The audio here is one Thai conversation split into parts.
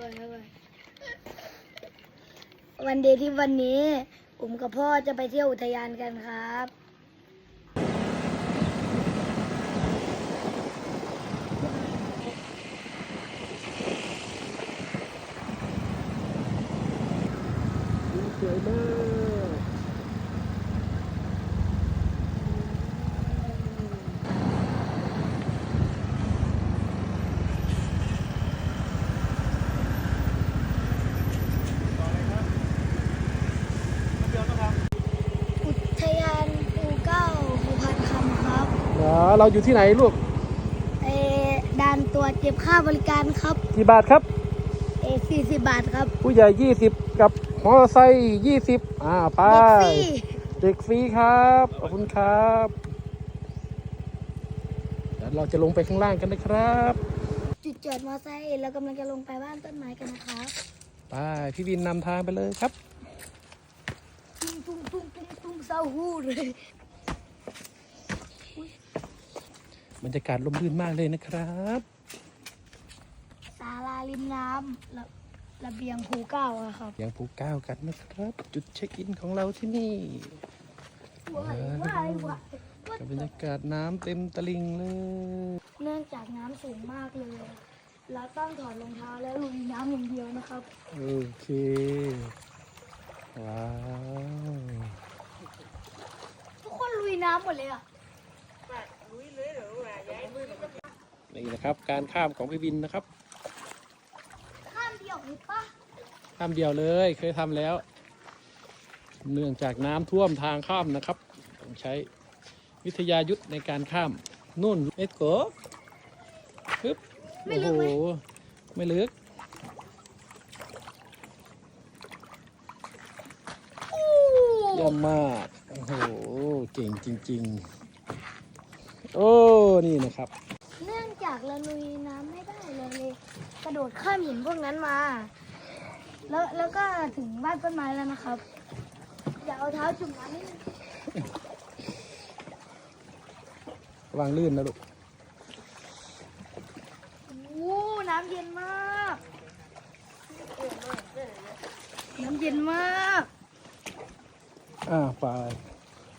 วันเดย์ที่วันนี้ผมกับพ่อจะไปเที่ยวอุทยานกันครับสวยมาก อุทยานภูเก้าภูพันคำครับ เดี๋ยวเราอยู่ที่ไหนลูกเออด่านตัวจเก็บค่าบริการครับ กี่บาทครับ เอสี่สิบบาทครับ ผู้ใหญ่20กับมอเตอร์ไซค์20อ่าไปเด็กฟรีเด็กฟรีครับ ขอบคุณครับเดี๋ยวเราจะลงไปข้างล่างกันนะครับ จุดจอดมอไซค์เรากำลังจะลงไปบ้านต้นไม้กันนะครับไปพี่วินนำทางไปเลยครับตุ้งตุ้งตุ้งตุ้งตุ้งเศร้าหู้เลย บรรยากาศลมรื่นมากเลยนะครับศาลาริมน้ำระระเบียงภูเก้าอะครับยังภูเก้ากันนะครับ จุดเช็คอินของเราที่นี่ว้ายว้ายว้ายกับบรรยากาศน้ำเต็มตลิ่งเลย เนื่องจากน้ำสูงมากเลย เราต้องถอดรองเท้าแล้วลุยน้ำอย่างเดียวนะครับ โอเค ว้าว ทุกคนลุยน้ำหมดเลยอะ นี่นะครับ การข้ามของพี่วินนะครับ ข้ามเดียวเลยปะข้ามเดียวเลยเคยทำแล้ว เนื่องจากน้ำท่วมทางข้ามนะครับต้องใช้วิทยายุทธในการข้ามนุ่นเอ็ดโกปึ๊บไม่โอ้ลึกโหไหมไม่ลึกอู้เยี่ยมมาก โอ้โห เก่งจริง ๆ โอ้ นี่นะครับ เนื่องจากเราลุยน้ำไม่ได้เราเลยกระโดดข้ามหินพวกนั้นมา แล้วแล้วก็ถึงบ้านต้นไม้แล้วนะครับ อย่าเอาเท้าจุ่มน้ำนิดนึงระวังลื่นนะลูกโอ้น้ำเย็นมาก น้ำเย็นมาก อ่าไป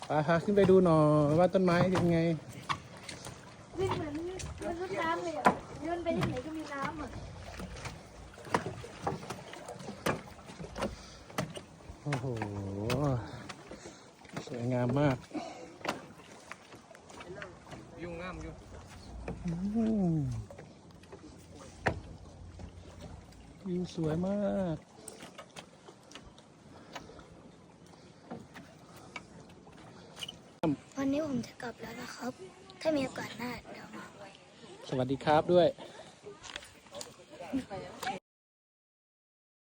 ไปพาขึ้นไปดูหน่อยว่าต้นไม้เป็นไง วิ่งเหมือนมันรดน้ำเลยอะเดินไปที่ไหนก็มีน้ำอะโอ้โห สวยงามมากยุ่งงามอยู่อืมวิวสวยมากวันนี้ผมจะกลับแล้วนะครับ ถ้ามีโอกาสหน้าเดี๋ยวมาสวัสดีครับด้วย